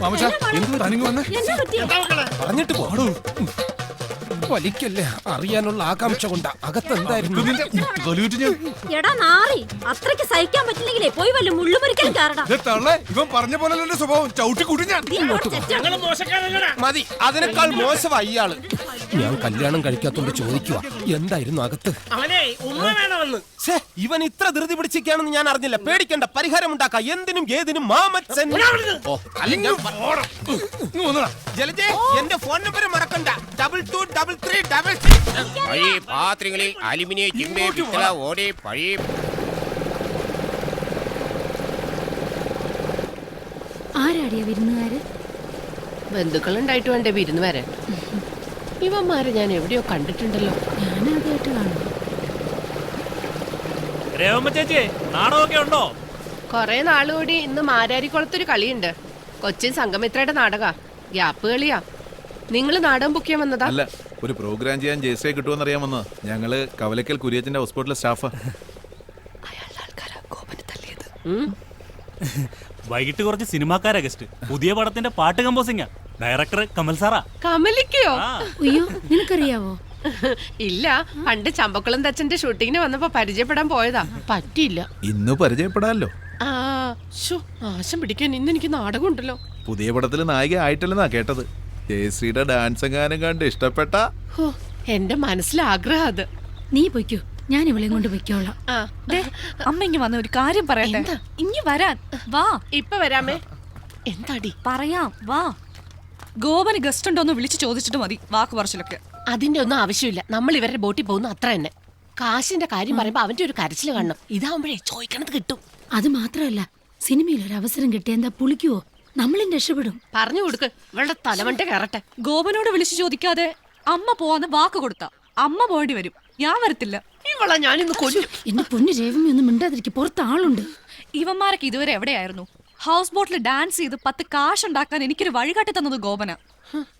എന്താ എന്തു മാമച്ചാ, തനിങ്ങ് വന്നേ. പറഞ്ഞിട്ട് പോടൂ വലിക്കല്ലേ? അറിയാനുള്ള ആകാംക്ഷ കൊണ്ട് അകത്ത് എന്തായിരുന്നു? നിന്റെ തൊലിയൂറ്റ് ഞാൻ. എടാ നാറി അത്രയ്ക്ക് സഹിക്കാൻ പറ്റില്ലെങ്കിലേ പോയി വല്ല മുള്ളുമുറിക്കലും കാരണം ഇവൻ പറഞ്ഞ പോലെ എന്റെ സ്വഭാവം. ചവിട്ടി കൂട്ടി ഞാൻ മതി അതിനേക്കാൾ മോശമായി ഇയാൾ. ഞാൻ കല്യാണം കഴിക്കാത്തോണ്ട് ചോദിക്കുക എന്തായിരുന്നു അകത്ത്? അവനെ ഉമ്മ വേണമെന്ന്. ഛേ, ഇവൻ ഇത്ര ധൃതി പിടിച്ചിരിക്കുകയാണെന്ന് ഞാൻ അറിഞ്ഞില്ല. പേടിക്കണ്ട പരിഹാരം ഉണ്ടാക്കാം. എന്തിനും ഏതിനും മാമച്ചൻ. ഓ, അല്ല, ഞാൻ പ-. ജലജേ എന്റെ ഫോൺ നമ്പർ മറക്കണ്ട. Double two double three double six പഴയ പാത്രങ്ങളിൽ അലുമിനിയം ചിമ്മി പിത്തള ഓടി പഴയ ആരാടിയ വിരുന്നുകാര്? ബന്ധുക്കളുണ്ടായിട്ട് വേണ്ടേ വിരുന്ന് വരാൻ ഇവന്മാരെ ഞാൻ എവിടെയോ കണ്ടിട്ടുണ്ടല്ലോ. ഞാൻ ആദ്യമായിട്ട് കാണുന്നു രേവമ്മ ചേച്ചി നാടകമൊക്കെ ഉണ്ടോ? കൊറേ നാളുകൂടി ഇന്ന് മാരാരിക്കുളത്തൊരു കളിയുണ്ട്. കൊച്ചിൻ സംഗമിത്രയുടെ നാടക. ഗ്യാപ്പ് കളിയാ. നിങ്ങൾ നാടകം ബുക്ക് ചെയ്യാൻ വന്നതാ? അല്ല ഒരു പ്രോഗ്രാം ചെയ്യാൻ ജയശ്രീ കിട്ടുമെന്ന് അറിയാൻ വന്നത്. ഞങ്ങൾ കവലക്കൽ കുര്യത്തിന്റെ ഹോസ്പിറ്റലിലെ സ്റ്റാഫ്. വൈകിട്ട് കുറച്ച് സിനിമാക്കാരാ ഗസ്റ്റ് പുതിയ പടത്തിന്റെ പാട്ട് കമ്പോസിംഗാ ഡയറക്ടർ കമൽ സാറാ. കമലിക്കോ അയ്യോ നിനക്കറിയാവോ? ഇല്ല പണ്ട് ചമ്പക്കുളം തച്ചന്റെ ഷൂട്ടിങ്ങിന് വന്നപ്പോ പരിചയപ്പെടാൻ പോയതാ. പറ്റിയില്ല. ഇന്ന് പരിചയപ്പെടാല്ലോ. ആശം പിടിക്കാൻ ഇന്ന് എനിക്ക് നാടകം ഉണ്ടല്ലോ പുതിയ പടത്തിൽ നായിക ആയിട്ടില്ലെന്നാ കേട്ടത്. ജയശ്രീയുടെ ഡാൻസ് ഗാനം കണ്ട് ഇഷ്ടപ്പെട്ട? ഹോ എന്റെ മനസ്സിലെ ആഗ്രഹം അത്. നീ പൊയ്ക്കോ ഞാൻ ഇവളെയും കൊണ്ട് പൊയ്ക്കോളാം. ആ. അമ്മ ഇങ്ങ് വന്ന ഒരു കാര്യം പറയട്ടെ? ഇനി വരാൻ വാ. ഇപ്പൊ വരാമേ. എന്താടി? പറയാം വാ. ഗോപന് ഗസ്റ്റ് ഉണ്ടോന്ന് വിളിച്ചു ചോദിച്ചിട്ട് മതി. വാക്ക് പറച്ചിലൊക്കെ. അതിന്റെ ഒന്നും ആവശ്യമില്ല. നമ്മൾ ഇവരുടെ ബോട്ടിൽ പോകുന്നു അത്ര തന്നെ. കാശിന്റെ കാര്യം പറയുമ്പോ അവന്റെ ഒരു കരച്ചിൽ കാണണം. ഇതാവുമ്പോഴേ ചോദിക്കണത് കിട്ടും. അത് മാത്രമല്ല സിനിമയിൽ ഒരു അവസരം കിട്ടിയ എന്താ പുളിക്കുവോ? നമ്മളും രക്ഷപ്പെടും. പറഞ്ഞു കൊടുക്ക്. ഇവളുടെ തലമണ്ട കയറട്ടെ. ഗോപനോട് വിളിച്ചു ചോദിക്കാതെ അമ്മ പോവാന്ന് വാക്ക് കൊടുത്ത. അമ്മ പോകേണ്ടി വരും. ഞാൻ വരത്തില്ല. ഇവളെ ഞാനിന്ന് കൊല്ലും. എന്റെ പൊന്നു രേവമി ഒന്നും മിണ്ടാതിരിക്കും. പുറത്ത് ആളുണ്ട്. ഇവന്മാരൊക്കെ ഇതുവരെ എവിടെയായിരുന്നു? ഹൗസ് ബോട്ടിൽ ഡാൻസ് ചെയ്ത് പത്ത് കാശ് ഉണ്ടാക്കാൻ എനിക്കൊരു വഴികാട്ടി തന്നത് ഗോപന.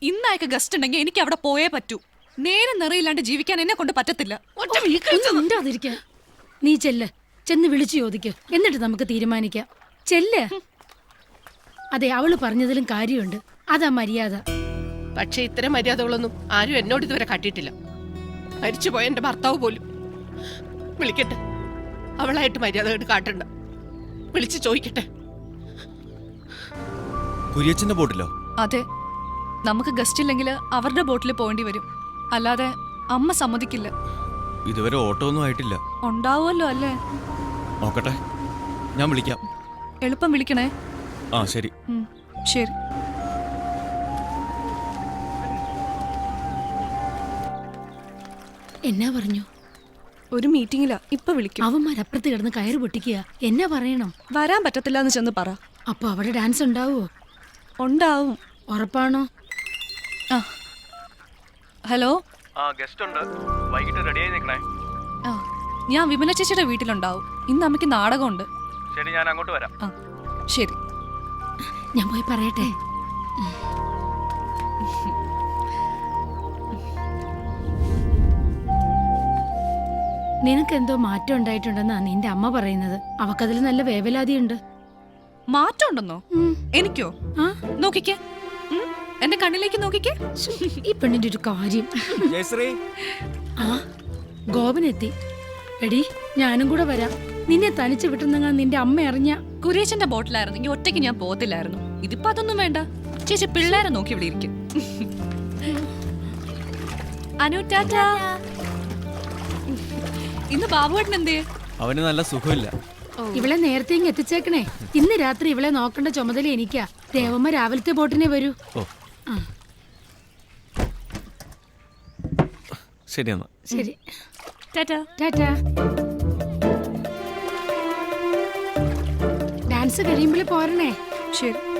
ഇന്നയക്ക് ഗസ്റ്റ് ഉണ്ടെങ്കിൽ എനിക്ക് അവിടെ പോയേ പറ്റൂ. നേരെ നിറയില്ലാണ്ട് ജീവിക്കാൻ എന്നെ കൊണ്ട് പറ്റത്തില്ല. മിണ്ടാതിരിക്ക നീ ചെല്ല്. ചെന്ന് വിളിച്ചു ചോദിക്ക്. എന്നിട്ട് നമുക്ക് തീരുമാനിക്കാം. ചെല്ല്. അതെ അവൾ പറഞ്ഞതിലും കാര്യമുണ്ട്. അതാ മര്യാദ. പക്ഷെ ഇത്തരം മര്യാദകളൊന്നും ആരും എന്നോട് ഇതുവരെ കാട്ടിയിട്ടില്ല. മരിച്ചുപോയ എന്റെ ഭർത്താവ് പോലും. വിളിക്കട്ടെ. അവളായിട്ട് മര്യാദ കാട്ടണ്ട. വിളിച്ചു ചോദിക്കട്ടെ. കുര്യച്ചന്റെ ബോട്ടിലോ? അതെ. നമുക്ക് ഗസ്റ്റ് ഇല്ലെങ്കിൽ അവരുടെ ബോട്ടിൽ പോകേണ്ടി വരും. അല്ലാതെ അമ്മ സമ്മതിക്കില്ല. ഇതുവരെ ഓട്ടോ ഒന്നും ആയിട്ടില്ല. ഉണ്ടാവുമല്ലോ അല്ലേ? നോക്കട്ടെ. ഞാൻ വിളിക്കാം. എളുപ്പം വിളിക്കണേ. ആ ശരി. ശരി. എന്നാ പറഞ്ഞു? ഒരു മീറ്റിംഗിലാ ഇപ്പൊ വിളിക്കും. അവന്മാരപ്പുറത്ത് കിടന്ന് കയറ് പൊട്ടിക്കുക. എന്നാ പറയണം? വരാൻ പറ്റത്തില്ല എന്ന് ചെന്ന് പറ. അപ്പൊ അവിടെ ഡാൻസ് ഉണ്ടാവോ ഉണ്ടാവും. ഉറപ്പാണോ? ഹലോ? ആ ഗസ്റ്റ് ഉണ്ട് വൈകിട്ട് റെഡിയായി നിൽക്കണേ. ആ ഞാൻ വിമല ചേച്ചിയുടെ വീട്ടിലുണ്ടാവും. ഇന്ന് അമ്മയ്ക്ക് നാടകമുണ്ട്. ശരി ഞാൻ അങ്ങോട്ട് വരാം. ആ ശരി. ഞാൻ പോയി പറയട്ടെ. നിനക്ക് എന്തോ മാറ്റം ഉണ്ടായിട്ടുണ്ടെന്നാ നിന്റെ അമ്മ പറയുന്നത്. അവക്കതിൽ നല്ല വേവലാതിയുണ്ട്. മാറ്റം ഉണ്ടെന്നോ. എനിക്കോ? നോക്കിക്കേ. എന്റെ കണ്ണിലേക്ക് നോക്കിക്കേ. ഈ പെണ്ണിന്റെ ഒരു കാര്യം. ആ ഗോപനെത്തി. എടി ഞാനും കൂടെ വരാം. നിന്നെ തനിച്ച് വിട്ടുന്നെങ്കിൽ നിന്റെ അമ്മ അറിഞ്ഞ കുരേശന്റെ ബോട്ടിലായിരുന്നെങ്കിൽ ഒറ്റയ്ക്ക് ഞാൻ പോകത്തില്ലായിരുന്നു. ഇതിപ്പോ അതൊന്നും വേണ്ട. ചേച്ചി പിള്ളേരെ നോക്കി ഇവിടെ ഇരിക്കും. അനു ടാറ്റ. ഇന്ന് ബാബുവേട്ടൻ എന്തേ അവന് നല്ല സുഖമില്ല. ഇവളെ നേരത്തെ ഇങ്ങ് എത്തിച്ചേക്കണേ. ഇന്ന് രാത്രി ഇവളെ നോക്കേണ്ട ചുമതല എനിക്കാ. ദേവമ്മ രാവിലത്തെ ബോട്ടിനെ വരൂ. ശരി എന്നാ. ശരി. ടാറ്റാ. ടാറ്റാ. ഡാൻസ് കഴിയുമ്പോഴേ പോരണേ. ശരി.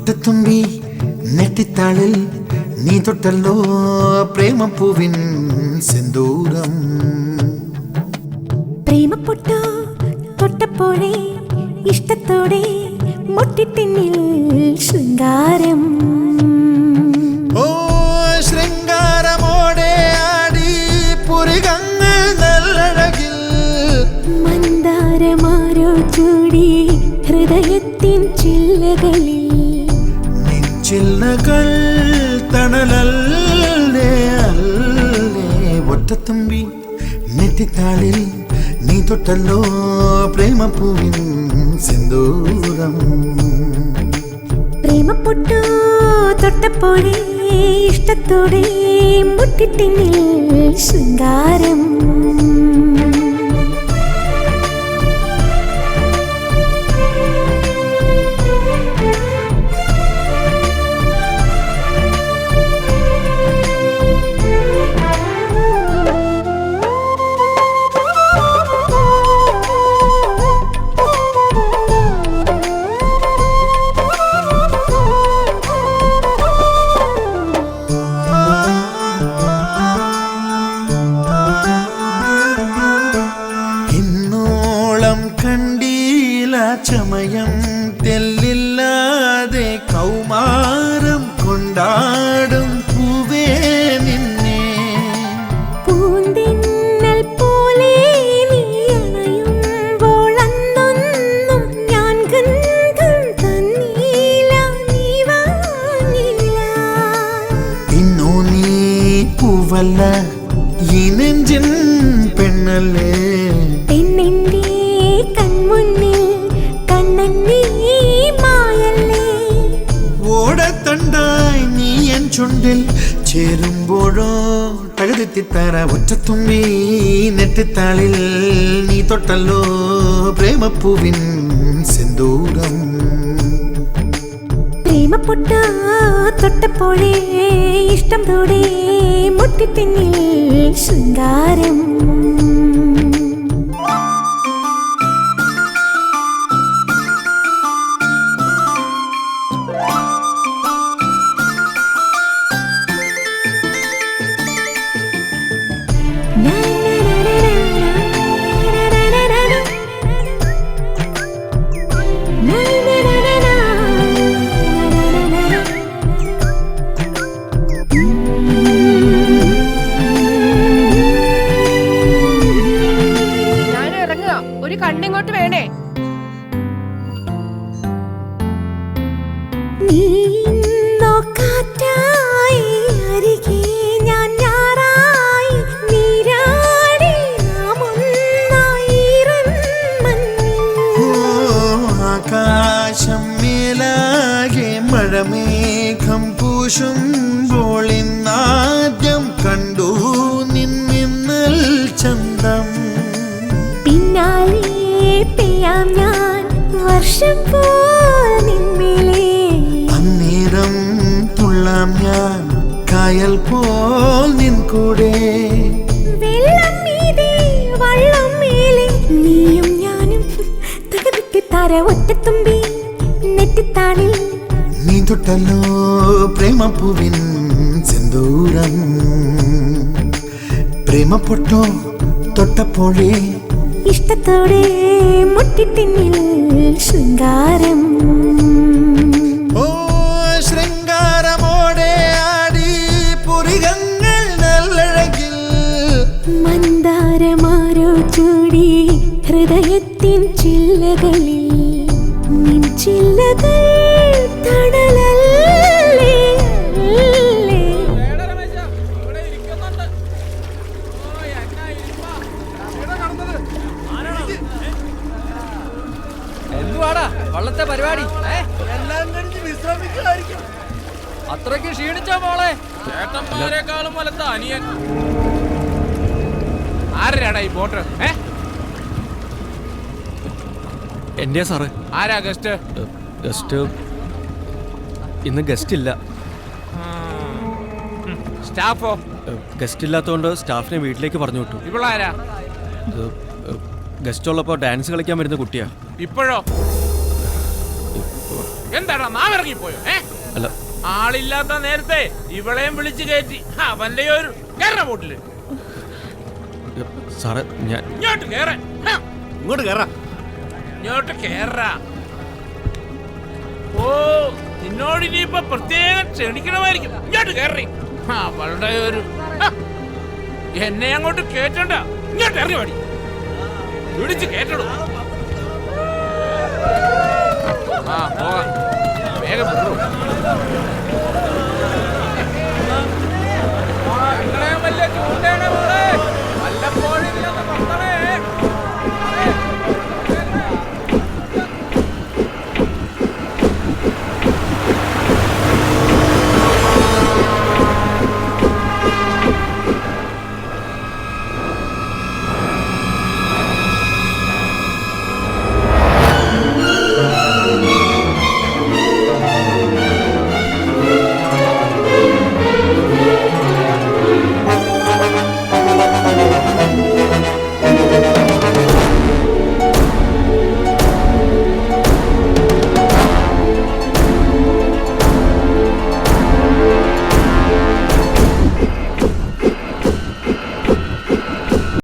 ഒട്ടത്തുമ്പി നെട്ടിത്താളിൽ നീ തൊട്ടല്ലോ പ്രേമപ്പൂവിൻ സിന്ദൂരം. പ്രേമപ്പൊട്ടു തൊട്ടപ്പോഴേ ഇഷ്ടത്തോടെ മുട്ടിട്ടിന്നിൽ ശൃംഗാരം. ഓ ശൃംഗാരമോടെ ആടി പുരികങ്ങൾ നല്ലഴകിൽ. മന്ദാരമാരോ ചൂടി ഹൃദയത്തിൻ ചില്ലകളിൽ ചില്ലകൾ തണലല്ലേ അല്ലേ ഒറ്റത്തുമ്പി നെറ്റിത്താളിൽ നീ തൊട്ടല്ലോ പ്രേമപ്പൂവിൻ സിന്ദൂരം പ്രേമപ്പൊട്ടു തൊട്ടപ്പോഴേ ഇഷ്ടത്തോടെ മുട്ടിട്ടിന്നിൽ ശൃംഗാരം ഇന്നോളം പൂവല്ല ഈ നെഞ്ചിൻ പെണ്ണല്ലേ? പെണ്ണിന്റെ കൺമുന്നിൽ കണ്ണന്നീ മായല്ലേ? ഓടത്തണ്ടായി നീ എൻ ചുണ്ടിൽ ചേരുമ്പോഴോ തകതെത്തിത്തറ ഒറ്റത്തുമ്പി നെറ്റിത്താളിൽ നീ തൊട്ടല്ലോ പ്രേമപ്പൂവിൻ സിന്ദൂരം. പ്രേമപ്പൊട്ടു തൊട്ടപ്പോഴേ ഇഷ്ടം തോടെ മുട്ടിപ്പിന്നിൽ ശൃംഗാരം. ഇന്നാദ്യം കണ്ടു നിന്നിന്നൽ ചന്തം. പിന്നാലെ പെയ്യാം ഞാൻ വർഷം അന്നേരം തുള്ളാം ഞാൻ കായൽ പോൽ നിൻ കൂടെ. വെള്ളം മീതെ വള്ളം മേലെ. നീയും ഞാനും തകർത്തി തര ഒറ്റത്തുമ്പി നെറ്റിത്താണിൽ നീ തൊട്ടല്ലോ പ്രേമപ്പൂവിൻ സെന്തൂരം പ്രേമപ്പൊട്ടോ തൊട്ടപ്പോഴേ ഇഷ്ടത്തോടെ മുട്ടിട്ടിന്നിൽ ശൃംഗാരം എന്റെയാ സാറ്? ആരാ ഗസ്റ്റ്? ഗസ്റ്റ് ഇന്ന് ഗസ്റ്റ് ഇല്ല സ്റ്റാഫോ? ഗസ്റ്റ് ഇല്ലാത്തതുകൊണ്ട് സ്റ്റാഫിനെ വീട്ടിലേക്ക് പറഞ്ഞു വിട്ടു. ഇവളാരാ? ഗസ്റ്റ് ഉള്ളപ്പോ ഡാൻസ് കളിക്കാൻ വരുന്ന കുട്ടിയാ. ഇപ്പോഴോ? എന്താടാ നാം ഇറങ്ങിപ്പോയോ ഏ? അല്ല. ആളില്ലാത്ത നേരത്തെ ഇവളെയും വിളിച്ചു കയറ്റി. അവന്റെ ഒരു കേരള ബോട്ടിൽ. സാറേ ഞാൻ ഇങ്ങോട്ട് കേറാ. ഇങ്ങോട്ട് കയറാ ഇങ്ങോട്ട് കേറ. ഓ നിന്നോട് ഇനിയിപ്പൊ പ്രത്യേകം ക്ഷണിക്കണമായിരിക്കും. ഇങ്ങോട്ട് കേറി. അവളുടെ ഒരു എന്നെ അങ്ങോട്ട് കേറ്റണ്ട. ഇങ്ങോട്ട് ഇറങ്ങി പാടി പിടിച്ച് കേട്ടടൂ ആ പോകാം. വേഗം വിടൂ.